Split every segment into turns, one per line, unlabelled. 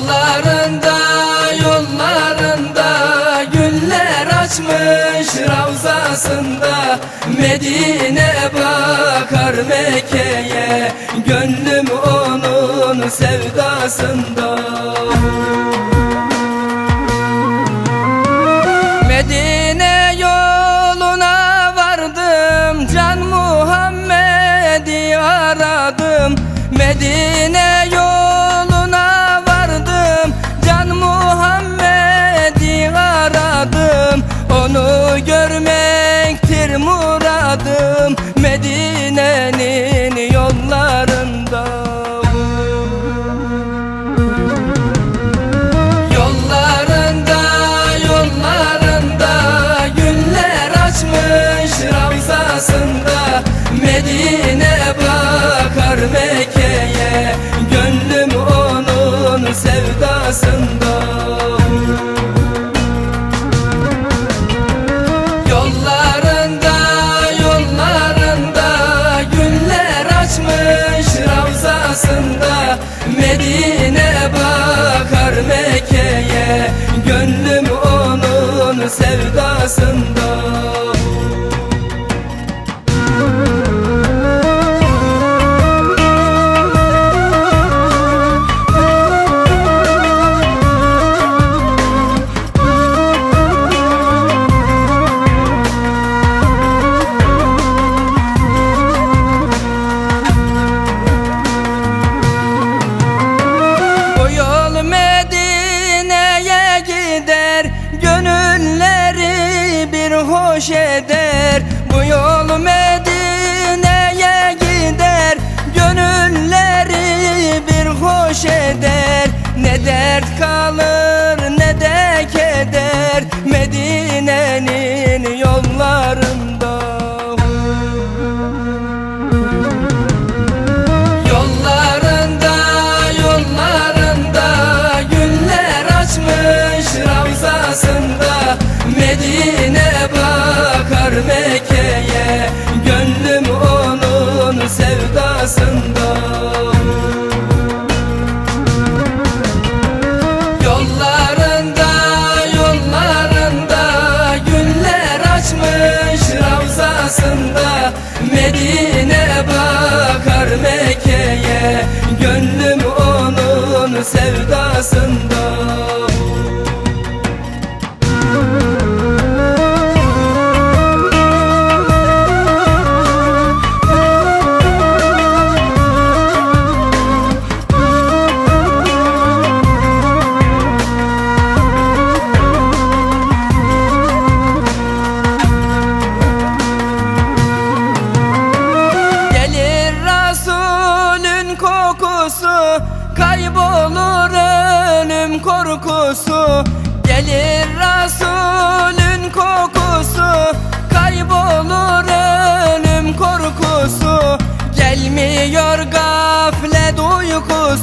Yollarında yollarında güller açmış Ravzasında. Medine bakar Mekke'ye Gönlüm onun sevdasında muradım Medine'nin yollarında. Yollarında yollarında güller açmış Ravzasında Medine bakar Mekke'ye. Gönlüm onun sevdasında Ravzasında Medine bakar Mekke'ye. Gönlüm onun sevdasında hoş eder Bu yol Medine'ye gider. Gönülleri bir hoş eder. Ne dert kalır ne de keder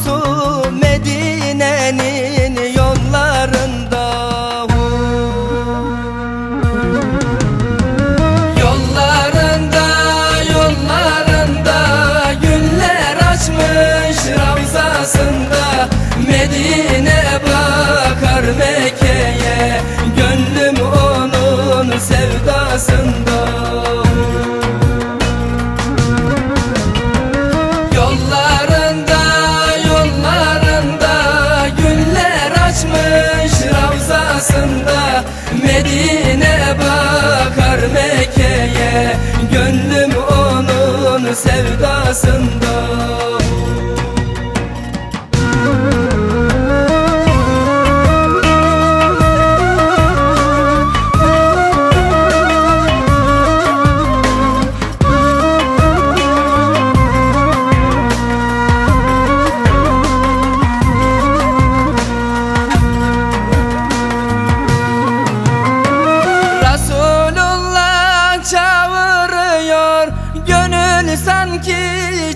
서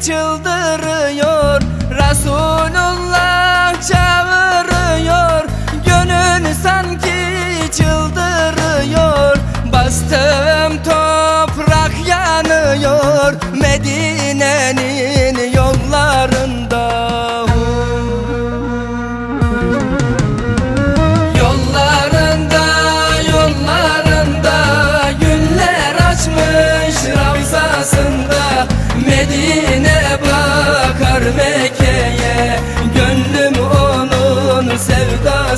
çıldırıyor. Resulullah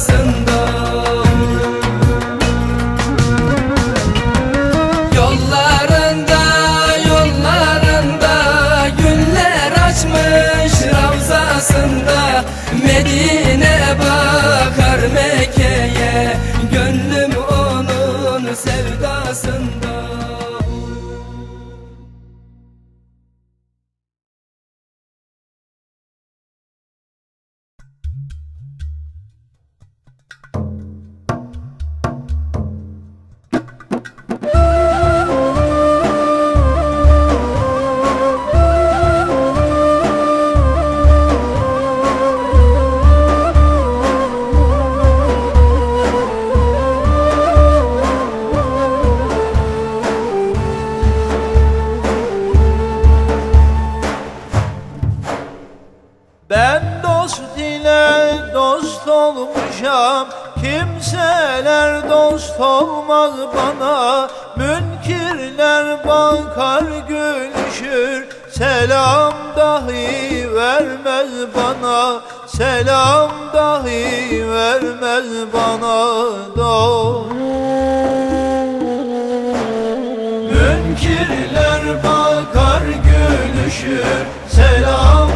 sevdasında Yollarında, yollarında Güller açmış ravzasında Medine
olmuşam Kimseler dost olmaz bana. Münkirler bakar gülüşür. Selam dahi vermez bana. Selam dahi vermez bana dost Münkirler bakar gülüşür. Selam